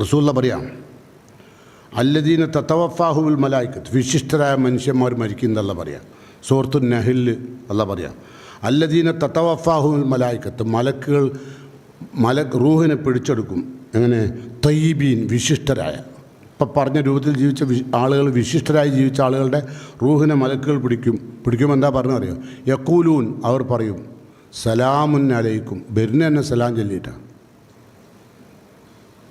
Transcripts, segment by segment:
റസൂല്ല പറയാം അല്ലദീന തത്തവഫാഹുൽ മലായിക്കത്ത്. വിശിഷ്ടരായ മനുഷ്യന്മാർ മരിക്കുന്നതല്ല പറയാം. സുഹൃത്തു നഹിൽ അല്ല പറയാം. അല്ലദീന തത്തവഫാഹുൽ മലായിക്കത്ത്. മലക്കുകൾ മല റൂഹിനെ പിടിച്ചെടുക്കും. എങ്ങനെ? തയ്യബീൻ വിശിഷ്ടരായ. ഇപ്പം പറഞ്ഞ രൂപത്തിൽ ജീവിച്ച വി- ആളുകൾ വിശിഷ്ടരായി ജീവിച്ച ആളുകളുടെ റൂഹിനെ മലക്കുകൾ പിടിക്കും. പിടിക്കുമ്പോൾ എന്താ പറഞ്ഞു അറിയോ യക്കൂലൂൻ അവർ പറയും സലാമുൻ അലൈക്കും. ബെരിന് തന്നെ സലാം ചൊല്ലിയിട്ടാണ്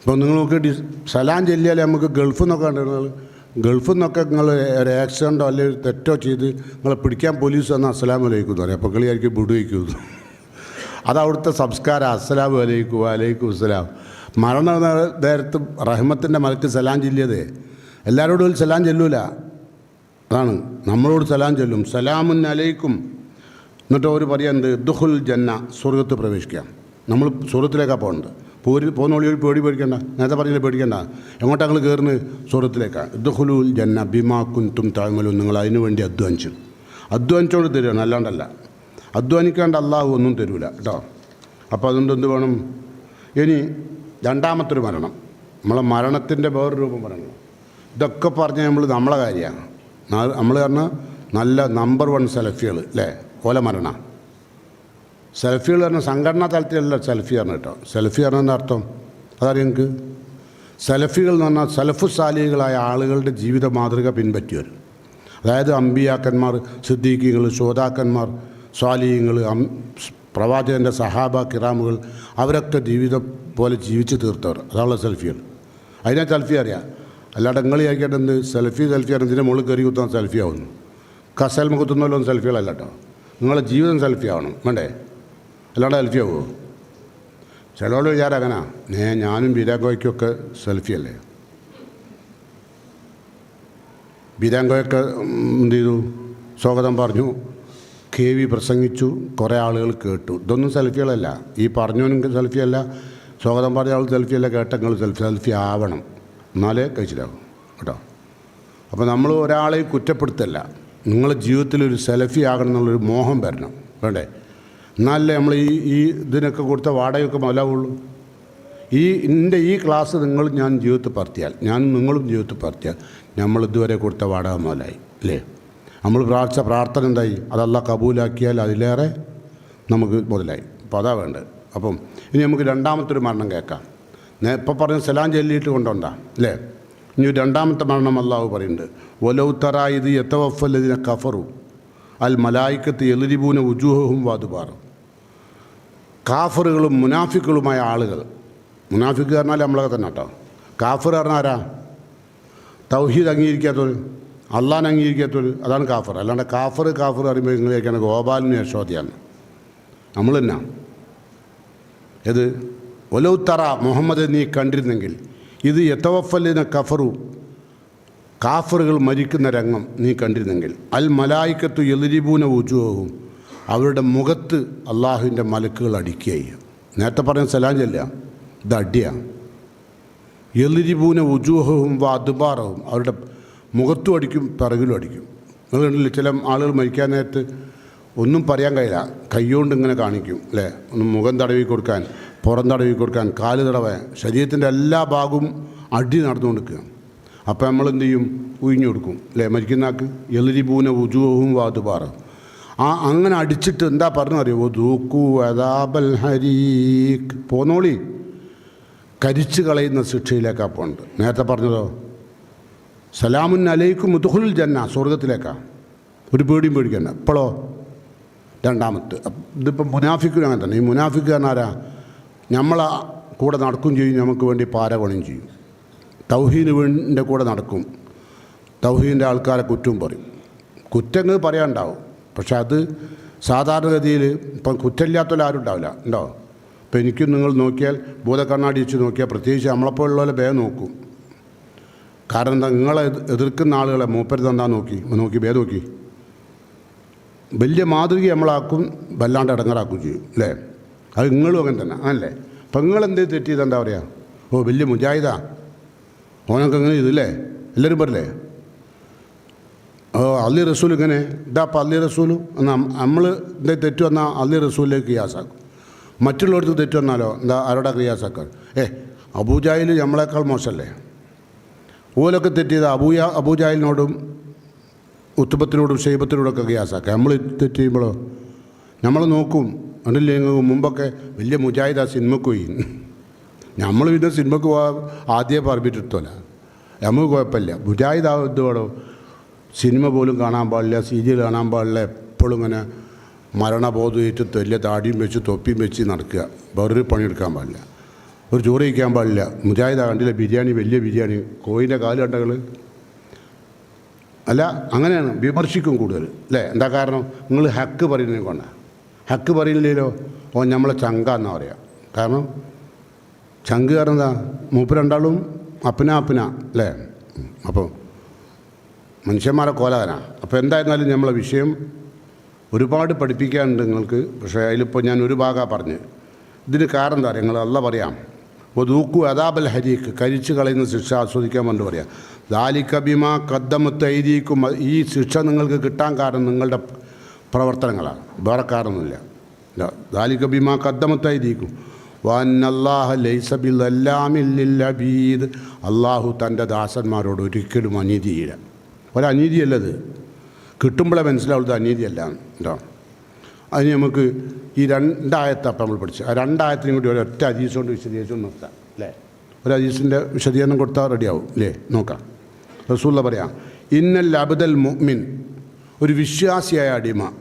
ഇപ്പോൾ നിങ്ങൾ നോക്കി ഡി സലാം ചെല്ലിയാൽ നമുക്ക് ഗൾഫിൽ നിന്നൊക്കെ കണ്ടിരുന്നത് ഗൾഫിൽ നിന്നൊക്കെ നിങ്ങൾ ഒരു ആക്സിഡന്റോ അല്ലെങ്കിൽ തെറ്റോ ചെയ്ത് നിങ്ങളെ പിടിക്കാൻ പോലീസ് വന്ന് അസ്സലാം വലൈക്കും എന്ന് പറയും. അപ്പോൾ കളിയായിരിക്കും വിടുവയ്ക്കുന്നു അത് അവിടുത്തെ സംസ്കാരം അസ്സലാം വലൈക്കും വലൈക്കും അസ്സലാം. മരണ നേരത്ത് റഹ്മത്തിന്റെ മലക്ക് സലാം ചെല്ലിയതേ. എല്ലാവരോടും ഒരു സലാം ചെല്ലൂല. അതാണ്. നമ്മളോട് സലാം ചൊല്ലും. സലാമുൻ അലൈക്കും. എന്നിട്ട് അവർ പറയുന്നത് ദുഹുൽ ജന്ന സ്വർഗത്ത് പ്രവേശിക്കാം. നമ്മൾ സ്വർഗത്തിലേക്കാണ് പോകുന്നത് പോരി പോകുന്ന ഒരു പേടി പേടിക്കണ്ട. നേരത്തെ പറഞ്ഞില്ല പേടിക്കണ്ട. എങ്ങോട്ടാണ് നിങ്ങൾ കയറുന്നത് സ്വർഗത്തിലേക്കാണ് ദുഹുലുൽ ജന്ന ബിമാ കുന്തും താങ്ങലും നിങ്ങൾ അതിനു വേണ്ടി അധ്വാനിച്ചു. അധ്വാനിച്ചോണ്ട് തരുകയാണ് അല്ലാണ്ടല്ല. അധ്വാനിക്കാണ്ട് അള്ളാഹു ഒന്നും തരൂല കേട്ടോ. അപ്പോൾ അതുകൊണ്ട് എന്ത് വേണം? ഇനി രണ്ടാമത്തൊരു മരണം. നമ്മളെ മരണത്തിന്റെ വേറൊരു രൂപം പറയണം. ഇതൊക്കെ പറഞ്ഞാൽ നമ്മൾ നമ്മളെ കാര്യമാണ് നമ്മൾ പറഞ്ഞാൽ നല്ല നമ്പർ വൺ സെലഫികൾ അല്ലേ ഓല മരണ സെൽഫികൾ പറഞ്ഞാൽ സംഘടനാ തലത്തിലല്ല സെൽഫി പറഞ്ഞ കേട്ടോ. സെൽഫി പറഞ്ഞ അർത്ഥം അതറിയാം നിങ്ങൾക്ക് സെൽഫികൾ എന്ന് പറഞ്ഞാൽ സെൽഫ് സാലികളായ ആളുകളുടെ ജീവിത മാതൃക പിൻപറ്റിയവർ അതായത് അമ്പിയാക്കന്മാർ സിദ്ദീഖികൾ ശോതാക്കന്മാർ സ്വാലിയങ്ങൾ പ്രവാചകന്റെ സഹാബ കിറാമുകൾ അവരൊക്കെ ജീവിതം പോലെ ജീവിച്ച് തീർത്തവർ. അതാണുള്ള സെൽഫികൾ. അതിനെ സെൽഫി അറിയാം. അല്ലാണ്ട് നിങ്ങൾ വിചാരിക്കേണ്ട എന്ത് സെൽഫി സെൽഫി ആണ് ഇതിന്റെ മുകളിൽ കയറി കുത്താൻ സെൽഫി ആവുന്നു. കസൽ കുത്തുന്നല്ലോ സെൽഫികളല്ല കേട്ടോ. നിങ്ങളുടെ ജീവിതം സെൽഫി ആവണം. വേണ്ടേ? അല്ലാണ്ട് സെൽഫി ആവുമോ ചിലവോട് വിചാരം നേ ഞാനും ബീരാങ്കോയ്ക്കൊക്കെ സെൽഫി അല്ലേ? ബീരാങ്കോയൊക്കെ എന്ത് ചെയ്തു? സ്വാഗതം പറഞ്ഞു. കെ വി പ്രസംഗിച്ചു. കുറേ ആളുകൾ കേട്ടു. ഇതൊന്നും സെൽഫികളല്ല ഈ പറഞ്ഞവനും സെൽഫി അല്ല. സ്വാഗതം പറഞ്ഞ ആൾ സെൽഫി അല്ല. കേട്ടങ്ങൾ സെൽഫി സെൽഫി ആവണം. എന്നാലേ കഴിച്ചിലാവും കേട്ടോ? അപ്പോൾ നമ്മൾ ഒരാളെ കുറ്റപ്പെടുത്തല്ല. നിങ്ങളുടെ ജീവിതത്തിൽ ഒരു സെൽഫി ആകണം എന്നുള്ളൊരു മോഹം വരണം. വേണ്ടേ? എന്നാലല്ലേ നമ്മൾ ഈ ഈ ഇതിനൊക്കെ കൊടുത്ത വാടകയൊക്കെ മുതലാവുള്ളൂ. ഈ എന്റെ ഈ ക്ലാസ് നിങ്ങൾ ഞാൻ ജീവിതത്തിൽ പറത്തിയാൽ ഞാൻ നിങ്ങളും ജീവിതത്തിൽ പറത്തിയാൽ നമ്മൾ ഇതുവരെ കൊടുത്ത വാടക മുതലായി അല്ലേ? നമ്മൾ പ്രാർത്ഥിച്ച പ്രാർത്ഥന എന്തായി? അതല്ല കബൂലാക്കിയാൽ അതിലേറെ നമുക്ക് മുതലായി. അപ്പോൾ അതാ വേണ്ടത്. അപ്പം ഇനി നമുക്ക് രണ്ടാമത്തെ ഒരു മരണം കേൾക്കാം. ഞാൻ ഇപ്പോൾ പറഞ്ഞ സലാം ചൊല്ലിയിട്ട് കൊണ്ടുണ്ടാ അല്ലേ? ഇനി രണ്ടാമത്തെ മരണം അള്ളാഹു പറയുന്നുണ്ട്. ഒലൗത്തറ ഇത് എത്തവഫല്ലതിനെ കഫറു. അൽ മലായിക്കത്ത് എലിരിബൂന ഉജൂഹവും വാതുപാറും കാഫറുകളും മുനാഫിക്കുകളുമായ ആളുകൾ. മുനാഫിക്ക് പറഞ്ഞാൽ നമ്മളൊക്കെ തന്നെ കേട്ടോ. കാഫർ പറഞ്ഞാൽ ആരാ? തൗഹീദ് അംഗീകരിക്കാത്തവർ അള്ളാൻ അംഗീകരിക്കാത്തവർ അതാണ് കാഫർ. അല്ലാണ്ട് കാഫർ കാഫർ അറിയുമ്പോൾ നിങ്ങൾ കേൾക്കുകയാണ് ഗോപാലിന് യശോദയാണ്. നമ്മൾ തന്നെ. ഇത് ഒലൗത്തറ മുഹമ്മദ് നീ കണ്ടിരുന്നെങ്കിൽ ഇത് യത്തവഫലിന കഫറു കാഫറുകൾ മരിക്കുന്ന രംഗം നീ കണ്ടിരുന്നെങ്കിൽ അൽ മലായിക്കത്തു എലിരിപൂന ഉജുവും അവരുടെ മുഖത്ത് അള്ളാഹുവിന്റെ മലക്കുകൾ അടിക്കുകയായി. നേരത്തെ പറഞ്ഞ സലാം ഇത് അടിയാണ് എല്ലിരിപൂന ഉജൂഹവും വാതുപാറവും അവരുടെ മുഖത്തും അടിക്കും പിറകിലും അടിക്കും. നിങ്ങൾ കണ്ടില്ലേ ചില ആളുകൾ മരിക്കാൻ നേരത്ത് ഒന്നും പറയാൻ കഴിയില്ല. കൈകൊണ്ട് ഇങ്ങനെ കാണിക്കും അല്ലേ? ഒന്ന് മുഖം തടവി കൊടുക്കാൻ പുറം തടവി കൊടുക്കാൻ കാൽ തടവാൻ ശരീരത്തിന്റെ എല്ലാ ഭാഗവും അടി നടന്നു കൊടുക്കുക അപ്പോൾ നമ്മൾ എന്ത് ചെയ്യും? ഉയിഞ്ഞു കൊടുക്കും അല്ലേ? മരിക്കുന്നാക്ക് എളിരിപൂന ഉജൂഹവും വാതുപാറ ആ അങ്ങനെ അടിച്ചിട്ട് എന്താ പറഞ്ഞു അറിയുമോ? ദൂക്കു അതാബൽ ഹരീക്ക് പോന്നോളി. കരിച്ചു കളയുന്ന ശിക്ഷയിലേക്കാണ് പോണ്ട്. നേരത്തെ പറഞ്ഞതോ? സലാമുൻ അലൈക്കും മുതുഹുൽ ജന്ന. സ്വർഗത്തിലേക്കാണ് ഒരു പേടിയും പേടിക്കണ്ട. ഇപ്പോഴോ രണ്ടാമത്തെ. ഇതിപ്പോൾ മുനാഫിക്കും അങ്ങനെ തന്നെ. ഈ മുനാഫിക്ക് പറഞ്ഞാരാ ആരാ നമ്മളെ കൂടെ നടക്കും ചെയ്യും. നമുക്ക് വേണ്ടി പാര പണിയും ചെയ്യും തൗഹീദിന്റെ കൂടെ നടക്കും. തൗഹീദിന്റെ ആൾക്കാരെ കുറ്റവും പറയും. കുറ്റങ്ങൾ പറയാനുണ്ടാവും പക്ഷെ അത് സാധാരണഗതിയിൽ ഇപ്പം കുറ്റമില്ലാത്തവരാരും ഉണ്ടാവില്ല ഉണ്ടോ? ഇപ്പം എനിക്കും നിങ്ങൾ നോക്കിയാൽ ഭൂതക്കണ്ണാടി വെച്ച് നോക്കിയാൽ പ്രത്യേകിച്ച് നമ്മളെപ്പോലുള്ളവരെ ബേ നോക്കും. കാരണം എന്താ? നിങ്ങളെ എതിർക്കുന്ന ആളുകളെ മൂപ്പരുത് എന്താ നോക്കി. നോക്കി ഭേദം നോക്കി. വലിയ മാതൃക നമ്മളാക്കും വല്ലാണ്ട് ഇടങ്ങറാക്കും ചെയ്യും അല്ലേ? അത് നിങ്ങളും അങ്ങനെ തന്നെ അല്ലേ അപ്പം നിങ്ങളെന്ത് തെറ്റ് ചെയ്താൽ എന്താ പറയുക ഓ വലിയ മുജാഹിദാ. ഓനൊക്കെ അങ്ങനെ ചെയ്തില്ലേ എല്ലാവരും പറയില്ലേ ഓ അള്ളി റസൂൽ ഇങ്ങനെ. ഇതാ അപ്പം അള്ളി റസൂലും എന്നാൽ നമ്മൾ എന്താ തെറ്റു വന്നാൽ അള്ളി റസൂലിലേക്ക് ക്രിയാസാക്കും. മറ്റുള്ളവർക്ക് തെറ്റു വന്നാലോ എന്താ ആരോടാ ക്രിയാസാക്കാൻ ഏ അബൂജാഹിൽ നമ്മളെക്കാൾ മോശമല്ലേ ഓലൊക്കെ തെറ്റിയത് അബൂയ അബൂജാഹിലിനോടും ഉത്തുപത്തിനോടും ഷെയ്ബത്തിനോടൊക്കെ ഗ്യാസാക്കുക നമ്മൾ തെറ്റ് ചെയ്യുമ്പോഴോ നമ്മൾ നോക്കും. നിങ്ങൾക്ക് മുമ്പൊക്കെ വലിയ മുജാഹിദ് ആ സിനിമക്ക് പോയി. നമ്മൾ പിന്നെ സിനിമക്ക് പോകാൻ ആദ്യമേ പറഞ്ഞിട്ടില്ല നമുക്ക് കുഴപ്പമില്ല. മുജാഹിദ് ആ ഇത് വേണോ? സിനിമ പോലും കാണാൻ പാടില്ല സീരിയൽ കാണാൻ പാടില്ല എപ്പോഴും ഇങ്ങനെ മരണബോധമായിട്ട് വലിയ താടിയും വെച്ച് തൊപ്പിയും വെച്ച് നടക്കുക. വേറൊരു പണിയെടുക്കാൻ പാടില്ല. ഒരു ചോറ് കഴിക്കാൻ പാടില്ല. മുജാഹിദ കണ്ടില്ല ബിരിയാണി വലിയ ബിരിയാണി. കോഴിന്റെ കാൽ കണ്ടകൾ അല്ല അങ്ങനെയാണ് വിമർശിക്കും കൂടുതൽ. അല്ലേ? എന്താ കാരണം? നിങ്ങൾ ഹക്ക് പറയുന്നതിനെ കൊണ്ടാണ് ഹക്ക് പറയുന്നില്ലല്ലോ. ഓ നമ്മളെ ചങ്ക എന്നാ പറയാം. കാരണം ചങ്ക് കാരണം എന്താ? മൂപ്പ് രണ്ടാളും അപ്പന അപ്പന. അല്ലേ? അപ്പോൾ മനുഷ്യന്മാരെ കോലാകനാ അപ്പോൾ എന്തായിരുന്നാലും നമ്മളെ വിഷയം ഒരുപാട് പഠിപ്പിക്കാനുണ്ട് നിങ്ങൾക്ക്. പക്ഷേ അതിലിപ്പോൾ ഞാൻ ഒരു ഭാഗമാണ് പറഞ്ഞ്. ഇതിന് കാരണം എന്താ പറയുക നിങ്ങൾ അല്ല പറയാം. അപ്പോൾ ദൂക്കു അതാബൽ ഹരീക്ക് കരിച്ചു കളയുന്ന ശിക്ഷ ആസ്വദിക്കാൻ വേണ്ടി പറയാം. ദാലിക്കബിമ എഴുതിയിക്കും ഈ ശിക്ഷ നിങ്ങൾക്ക് കിട്ടാൻ കാരണം നിങ്ങളുടെ പ്രവർത്തനങ്ങളാണ്. വേറെ കാരണമൊന്നുമില്ല. ദാലിക്കബിമ കദ്ദമത്തൈരീക്കും വന്നല്ലാഹ് ലൈസബിൽ അല്ലാമില്ലബീദ് അള്ളാഹു തന്റെ ദാസന്മാരോട് ഒരിക്കലും അനീതിയില്ല. ഒരനീതിയല്ലത്. കിട്ടുമ്പോഴേ മനസ്സിലാവുള്ളത് അനീതിയല്ല കേട്ടോ അതിന് നമുക്ക് ഈ രണ്ടായത്തെ അപ്പം നമ്മൾ പഠിച്ചു. ആ രണ്ടായത്തിനും കൂടി ഒരൊറ്റ അജീസ് കൊണ്ട് വിശദീകരിച്ചു നിർത്താം അല്ലേ? ഒരു അജീസിന്റെ വിശദീകരണം കൊടുത്താൽ റെഡിയാവും അല്ലേ? നോക്കാം. റസൂള്ള പറയാം ഇന്നൽ അബ്ദൽ മുഅ്മിൻ ഒരു വിശ്വാസിയായ അടിമ.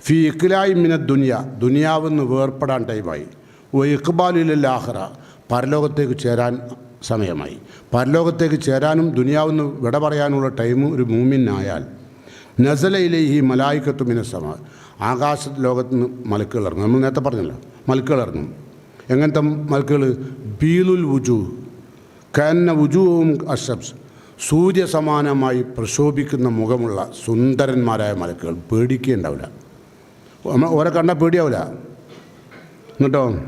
ഫി ഇഖ്ലായി മിന ദുനിയ. ദുനിയാവെന്ന് വേർപ്പെടാൻ ടൈമായി ഓ ഇഖ്ബാലിൽ ആഹ്റ പരലോകത്തേക്ക് ചേരാൻ സമയമായി. പരലോകത്തേക്ക് ചേരാനും ദുനിയാവെന്ന് വിട പറയാനുള്ള ടൈം ഒരു മൂമിനായാൽ നസലയിലെ ഈ മലായിക്കത്തു മിനസമ ആകാശ ലോകത്ത് നിന്ന് മലക്കുകൾ ഇറങ്ങും. നമ്മൾ നേരത്തെ പറഞ്ഞല്ലോ മലക്കുകൾ ഇറങ്ങും. എങ്ങനത്തെ മലക്കുകൾ? ബീലുൽ വുജു. കന്ന വുജുവും അഷബ്സ് സൂര്യസമാനമായി പ്രശോഭിക്കുന്ന മുഖമുള്ള സുന്ദരന്മാരായ മലക്കുകൾ പേടിക്കുകയുണ്ടാവില്ല ഓരോ ഓരെ കണ്ടാൽ പേടിയാവില്ല. എന്നിട്ടോ?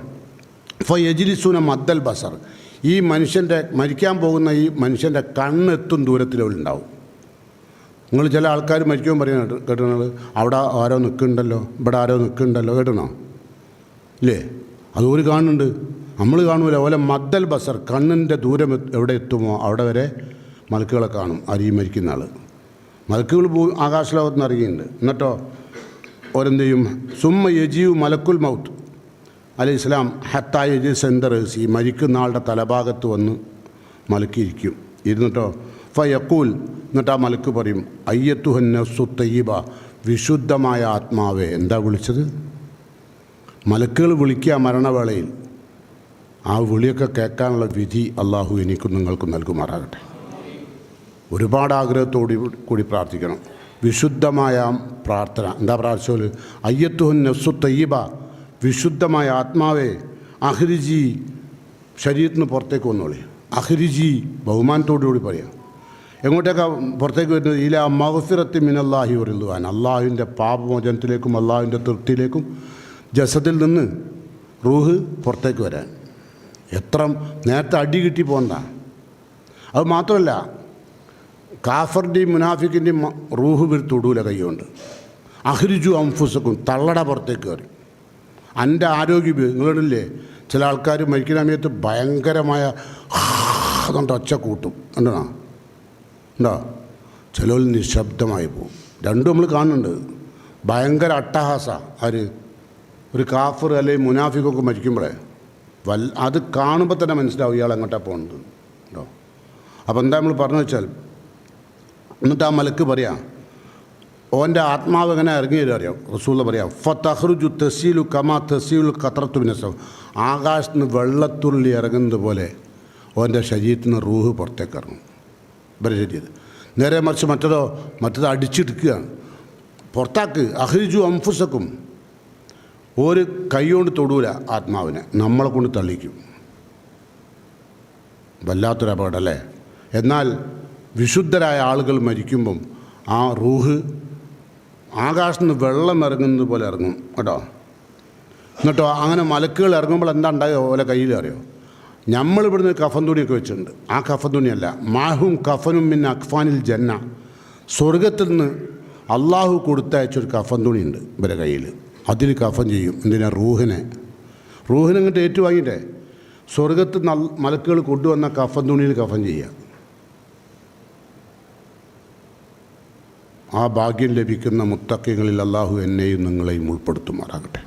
ഫ യജിലിസൂന മദ്ദൽ ബസർ. ഈ മനുഷ്യന്റെ മരിക്കാൻ പോകുന്ന ഈ മനുഷ്യന്റെ കണ്ണെത്തും ദൂരത്തിലുണ്ടാവും നിങ്ങൾ ചില ആൾക്കാർ മരിക്കുമ്പോൾ പറയുന്നത് കേട്ടണത് അവിടെ ആരോ നിൽക്കുന്നുണ്ടല്ലോ ഇവിടെ ആരോ നിൽക്കുന്നുണ്ടല്ലോ കേട്ടണോ ഇല്ലേ? അതൊരു കാണുന്നുണ്ട്. നമ്മൾ കാണൂല ഓലെ മദ്ദൽ ബസർ കണ്ണിന്റെ ദൂരം എവിടെ എത്തുമോ അവിടെ വരെ മലക്കുകളെ കാണും അരി മരിക്കുന്ന ആൾ മലക്കുകൾ ഭൂ ആകാശലോകത്ത് നിന്ന് ഇറങ്ങിയിട്ടുണ്ട്. എന്നിട്ടോ? ഓരെന്ത് ചെയ്യും? സുമ്മ യജീവ് മലക്കുൽ മൗത്ത്. അലി ഇസ്ലാം ഹത്തായ സെന്തർ ഈ മരിക്കുന്ന ആളുടെ തലഭാഗത്ത് വന്ന് മലക്കിയിരിക്കും. ഇരുന്നിട്ടോ? ഫയക്കൂൽ എന്നിട്ട് ആ മലക്ക് പറയും അയ്യത്തുഹന്നസു തയ്യബ വിശുദ്ധമായ ആത്മാവേ എന്താ വിളിച്ചത്? മലക്കുകൾ വിളിക്കുക മരണവേളയിൽ. ആ വിളിയൊക്കെ കേൾക്കാനുള്ള വിധി അള്ളാഹു എനിക്കും നിങ്ങൾക്കും നൽകുമാറാകട്ടെ. ഒരുപാട് ആഗ്രഹത്തോടു കൂടി പ്രാർത്ഥിക്കണം. വിശുദ്ധമായ പ്രാർത്ഥന. എന്താ പ്രാർത്ഥിച്ചോൽ അയ്യത്തുഹൻ നഫ്സു തയ്യബ വിശുദ്ധമായ ആത്മാവെ അഹ്രിജി ശരീരത്തിന് പുറത്തേക്ക് വന്നോളി. അഹ്രിജി ബഹുമാനത്തോടുകൂടി പറയാം. എങ്ങോട്ടേക്കാ പുറത്തേക്ക് വരുന്നത്? ഇല മഹഫിറത്തി മിനല്ലാഹി ഒരുവാൻ അള്ളാഹുവിന്റെ പാപമോചനത്തിലേക്കും അള്ളാഹുവിന്റെ തൃപ്തിയിലേക്കും ജസത്തിൽ നിന്ന് റൂഹ് പുറത്തേക്ക് വരാൻ. എത്ര നേരത്തെ അടി കിട്ടി പോകണ്ട അത് മാത്രമല്ല കാഫറിന്റെയും മുനാഫിക്കിന്റെയും റൂഹ് ഇവർ തൊടൂല കൈകൊണ്ട്. അഹ്രിജു അംഫുസക്കും തള്ളട പുറത്തേക്ക് കയറി. എന്റെ ആരോഗ്യം നിങ്ങളില്ലേ? ചില ആൾക്കാർ മരിക്കുന്ന സമയത്ത് ഭയങ്കരമായ അതുകൊണ്ട് ഒച്ച കൂട്ടും. ഉണ്ടോ ഉണ്ടോ ചില നിശബ്ദമായി പോകും രണ്ടും നമ്മൾ കാണുന്നുണ്ട്. ഭയങ്കര അട്ടഹാസ. ആര്? ഒരു കാഫർ അല്ലെങ്കിൽ മുനാഫിക്കൊക്കെ മരിക്കുമ്പോഴേ വൽ അത് കാണുമ്പോൾ തന്നെ മനസ്സിലാവും ഇയാൾ എങ്ങോട്ടാണ് പോകുന്നത് കേട്ടോ അപ്പോൾ എന്താ നമ്മൾ പറഞ്ഞു വെച്ചാൽ എന്നിട്ട് ആ മലക്ക് പറയാം ഓന്റെ ആത്മാവ് എങ്ങനെ വരും അറിയാം? റസൂല പറയാം ഫ തഹ്റുജു തസീലു കമാ തസീലു ഖത്രത്തു വിനസം ആകാശത്ത് നിന്ന് വെള്ളത്തുള്ളി ഇറങ്ങുന്നത് പോലെ ഓന്റെ ശരീരത്തിൽ നിന്ന് റൂഹ് പുറത്തേക്ക് ഇറങ്ങും. ഇവരെ നേരെ മറിച്ച് മറ്റതോ മറ്റേത് അടിച്ചെടുക്കുകയാണ്. പുറത്താക്ക് അഹ്രിജു അംഫുസക്കും. ഒരു കൈകൊണ്ട് തൊടൂല ആത്മാവിനെ നമ്മളെ കൊണ്ട് തള്ളിക്കും. വല്ലാത്തൊരു അപകടമല്ലേ എന്നാൽ വിശുദ്ധരായ ആളുകൾ മരിക്കുമ്പം ആ റൂഹ് ആകാശത്ത് നിന്ന് വെള്ളം ഇറങ്ങുന്നത് പോലെ ഇറങ്ങും കേട്ടോ. എന്നിട്ടോ അങ്ങനെ മലക്കുകൾ ഇറങ്ങുമ്പോൾ എന്താ ഉണ്ടായോ ഓലെ കയ്യിൽ അറിയോ? നമ്മൾ ഇവിടുന്ന് കഫൻ തുണിയൊക്കെ വെച്ചിട്ടുണ്ട്. ആ കഫൻ തുണിയല്ല. മാഹും കഫനും മിൻ അഖ്ഫാനിൽ ജന്ന. സ്വർഗത്തിൽ നിന്ന് അള്ളാഹു കൊടുത്തയച്ചൊരു കഫൻ തുണിയുണ്ട് ഇവരെ കയ്യിൽ. അതിൽ കഫൻ ചെയ്യും. എന്തിനാ? റൂഹിനെ. റൂഹിനെ അങ്ങോട്ട് ഏറ്റുവാങ്ങിയിട്ടേ? സ്വർഗത്ത് നൽ മലക്കുകൾ കൊണ്ടുവന്ന കഫൻ തുണിയിൽ കഫൻ ചെയ്യുക. ആ ഭാഗ്യം ലഭിക്കുന്ന മുത്തക്കങ്ങളിൽ അള്ളാഹു എന്നെയും നിങ്ങളെയും ഉൾപ്പെടുത്തുമാറാകട്ടെ.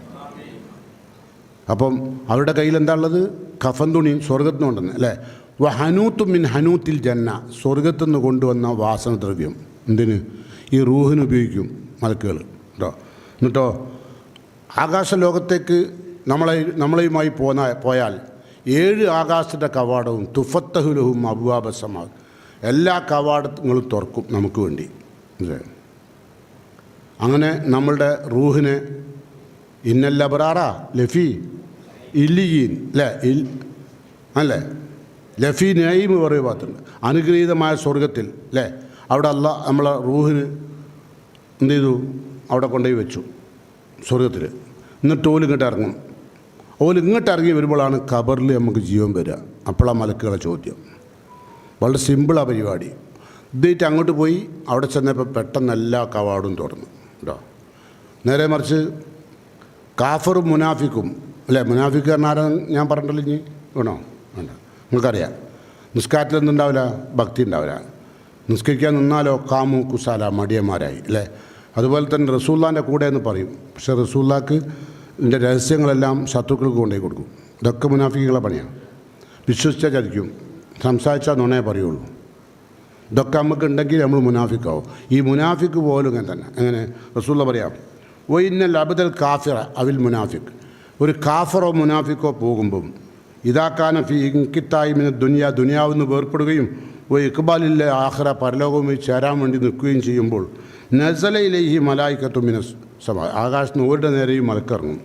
അപ്പം അവരുടെ കയ്യിൽ എന്താ ഉള്ളത്? കഫൻ തുണി സ്വർഗത്തിൽ കൊണ്ടുവന്ന് അല്ലേ? ഹനൂത്തു മിൻ ഹനൂത്തിൽ ജന്ന സ്വർഗത്തു നിന്ന് കൊണ്ടുവന്ന വാസനദ്രവ്യം എന്തിന്? ഈ റൂഹിന് ഉപയോഗിക്കും മലക്കുകൾ. കേട്ടോ എന്നിട്ടോ ആകാശ ലോകത്തേക്ക് നമ്മളെ നമ്മളെയുമായി പോന്ന പോയാൽ ഏഴ് ആകാശത്തിന്റെ കവാടവും തുഫത്തഹുലഹും അബുവാബസമാകും എല്ലാ കവാടങ്ങളും തുറക്കും നമുക്ക് വേണ്ടി. മനസ്സിലായോ? അങ്ങനെ നമ്മളുടെ റൂഹിനെ ഇന്നല്ല ബറാറ ലഫി ഇല്ലിയീൻ അല്ലേ ഇൽ അല്ലേ? ലഫി നയീം പറയുക ഭാഗത്തുണ്ട്. അനുഗ്രഹീതമായ സ്വർഗത്തിൽ അല്ലേ അവിടെ അല്ല നമ്മളെ റൂഹിന് എന്ത് ചെയ്തു? അവിടെ കൊണ്ടുപോയി വെച്ചു സ്വർഗത്തിൽ എന്നിട്ട് ഓൽ ഇങ്ങോട്ട് ഇറങ്ങും. ഓൽ ഇങ്ങോട്ട് ഇറങ്ങി വരുമ്പോഴാണ് ഖബറിൽ നമുക്ക് ജീവൻ വരിക. അപ്പോഴാണ് മലക്കുകളെ ചോദ്യം. വളരെ സിമ്പിളാണ് പരിപാടി. ഇതായിട്ട് അങ്ങോട്ട് പോയി അവിടെ ചെന്നപ്പോൾ പെട്ടെന്ന് എല്ലാ കവാടും തുറന്നു കേട്ടോ. നേരെ മറിച്ച് കാഫറും മുനാഫിക്കും അല്ലേ? മുനാഫിക്ക് പറഞ്ഞാൽ ഞാൻ പറഞ്ഞിട്ടില്ല ഇനി? വേണോ? വേണ്ട. നിങ്ങൾക്കറിയാം. നിസ്കാരത്തിൽ എന്തുണ്ടാവില്ല? ഭക്തി ഉണ്ടാവില്ല. നിസ്കരിക്കാൻ നിന്നാലോ? കാമു കുസാല മടിയന്മാരായി അല്ലേ? അതുപോലെ തന്നെ റസൂല്ലാന്റെ കൂടെ എന്ന് പറയും. പക്ഷേ റസൂല്ലാക്ക് ഇതിന്റെ രഹസ്യങ്ങളെല്ലാം ശത്രുക്കൾക്ക് കൊണ്ടുപോയി കൊടുക്കും. ഇതൊക്കെ മുനാഫിക്കുകളെ പണിയാണ്. വിശ്വസിച്ചാൽ ചതിക്കും. സംസാരിച്ചാൽ നുണയെ പറയുള്ളൂ. ഇതൊക്കെ നമുക്ക് ഉണ്ടെങ്കിൽ നമ്മൾ മുനാഫിക്കാവും. ഈ മുനാഫിക്ക് പോലും ഇങ്ങനെ തന്നെ. എങ്ങനെ? റസൂള്ള പറയാം ഇന്ന അബദൽ കാഫിറ അവിൽ മുനാഫിക്. ഒരു കാഫറോ മുനാഫിക്കോ പോകുമ്പം ഇതാക്കാന ഫി ഇങ്കിത്തായി മിന ദുനിയ ദുനിയാവെന്ന് വേർപ്പെടുകയും ഓ ഇക്ബാലിലെ ആഹ്റ പരലോകവുമായി ചേരാൻ വേണ്ടി നിൽക്കുകയും ചെയ്യുമ്പോൾ നസലയിലെ ഈ മലായിക്കത്തു മിന സമ ആകാശത്ത് ഓരുടെ നേരെയും മലക്കിറങ്ങും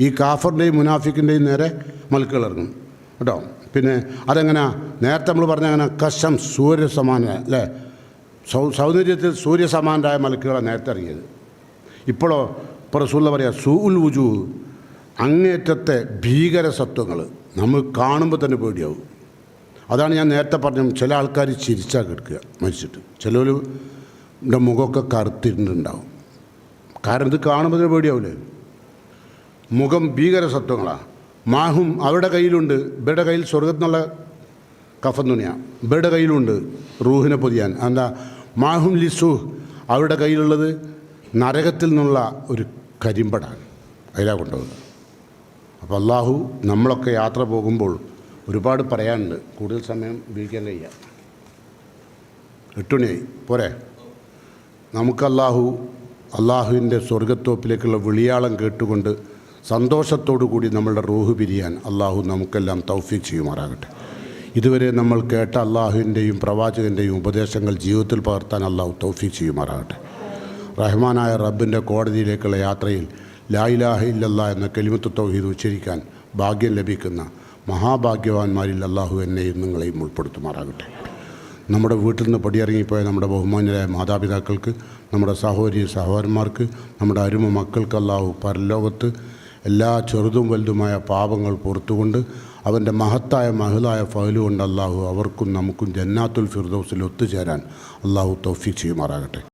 ഈ കാഫറിന്റെയും മുനാഫിക്കിന്റെയും നേരെ മലക്കിളിറങ്ങും കേട്ടോ? പിന്നെ അതെങ്ങനെ? നേരത്തെ നമ്മൾ പറഞ്ഞ അങ്ങനെ കശം സൂര്യ സമാന അല്ലേ? സൗ സൗന്ദര്യത്തിൽ സൂര്യ സമാനരായ മലക്കുകളാണ് നേരത്തെ ഇറങ്ങിയത്. ഇപ്പോഴോ ഇപ്പോൾ റസൂള്ള പറയാ സൂൽ വുജു അങ്ങേറ്റത്തെ ഭീകര സത്വങ്ങൾ നമ്മൾ കാണുമ്പോൾ തന്നെ പേടിയാവും. അതാണ് ഞാൻ നേരത്തെ പറഞ്ഞു ചില ആൾക്കാർ ചിരിച്ചാൽ കിടക്കുക മരിച്ചിട്ട്. ചിലരുടെ മുഖമൊക്കെ കറുത്തിട്ടുണ്ടാവും കാരണം ഇത് കാണുമ്പോൾ തന്നെ പേടിയാവില്ലേ മുഖം ഭീകര സത്വങ്ങളാണ് മാഹും അവരുടെ കയ്യിലുണ്ട്. ഇവരുടെ കയ്യിൽ സ്വർഗത്തിനുള്ള കഫൻ തുണിയാണ് ഇവരുടെ കയ്യിലുണ്ട് റൂഹിനെ പൊതിയാൻ. എന്താ മാഹും ലിസൂഹ് അവരുടെ കയ്യിലുള്ളത് നരകത്തിൽ നിന്നുള്ള ഒരു കരിമ്പടാണ്. അതിലാ കൊണ്ടുപോകുന്നത്. അപ്പോൾ അള്ളാഹു നമ്മളൊക്കെ യാത്ര പോകുമ്പോൾ ഒരുപാട് പറയാനുണ്ട്. കൂടുതൽ സമയം ഉപയോഗിക്കാൻ കഴിയാം. എട്ടുമണിയായി. പോരെ? നമുക്ക് അള്ളാഹു അള്ളാഹുവിന്റെ സ്വർഗത്തോപ്പിലേക്കുള്ള വിളിയാളം കേട്ടുകൊണ്ട് സന്തോഷത്തോടു കൂടി നമ്മളുടെ റൂഹ് പിരിയാൻ അള്ളാഹു നമുക്കെല്ലാം തൗഫീഖ് ചെയ്യുമാറാകട്ടെ. ഇതുവരെ നമ്മൾ കേട്ട അള്ളാഹുവിന്റെയും പ്രവാചകന്റെയും ഉപദേശങ്ങൾ ജീവിതത്തിൽ പകർത്താൻ അള്ളാഹു തൗഫീഖ് ചെയ്യുമാറാകട്ടെ. റഹ്മാനായ റബ്ബിന്റെ കോടതിയിലേക്കുള്ള യാത്രയിൽ ലായിലാഹ ഇല്ലല്ല എന്ന കെലിമത്ത് തൗഹീദ് ഉച്ചരിക്കാൻ ഭാഗ്യം ലഭിക്കുന്ന മഹാഭാഗ്യവാന്മാരിൽ അള്ളാഹു എന്നെയും നിങ്ങളെയും ഉൾപ്പെടുത്തുമാറാകട്ടെ. നമ്മുടെ വീട്ടിൽ നിന്ന് പടിയിറങ്ങിപ്പോയ നമ്മുടെ ബഹുമാന്യരായ മാതാപിതാക്കൾക്ക് നമ്മുടെ സഹോദരി സഹോദരന്മാർക്ക് നമ്മുടെ അരുമ മക്കൾക്ക് പരലോകത്ത് എല്ലാ ചെറുതും വലുതുമായ പാപങ്ങൾ പുറത്തുകൊണ്ട് അവന്റെ മഹത്തായ മഹിളായ ഫയലുകൊണ്ട് അള്ളാഹു അവർക്കും നമുക്കും ജന്നാത്തുൽ ഫിർദൗസിൽ ഒത്തുചേരാൻ അള്ളാഹു തൗഫീഖ് ചെയ്യുമാറാകട്ടെ.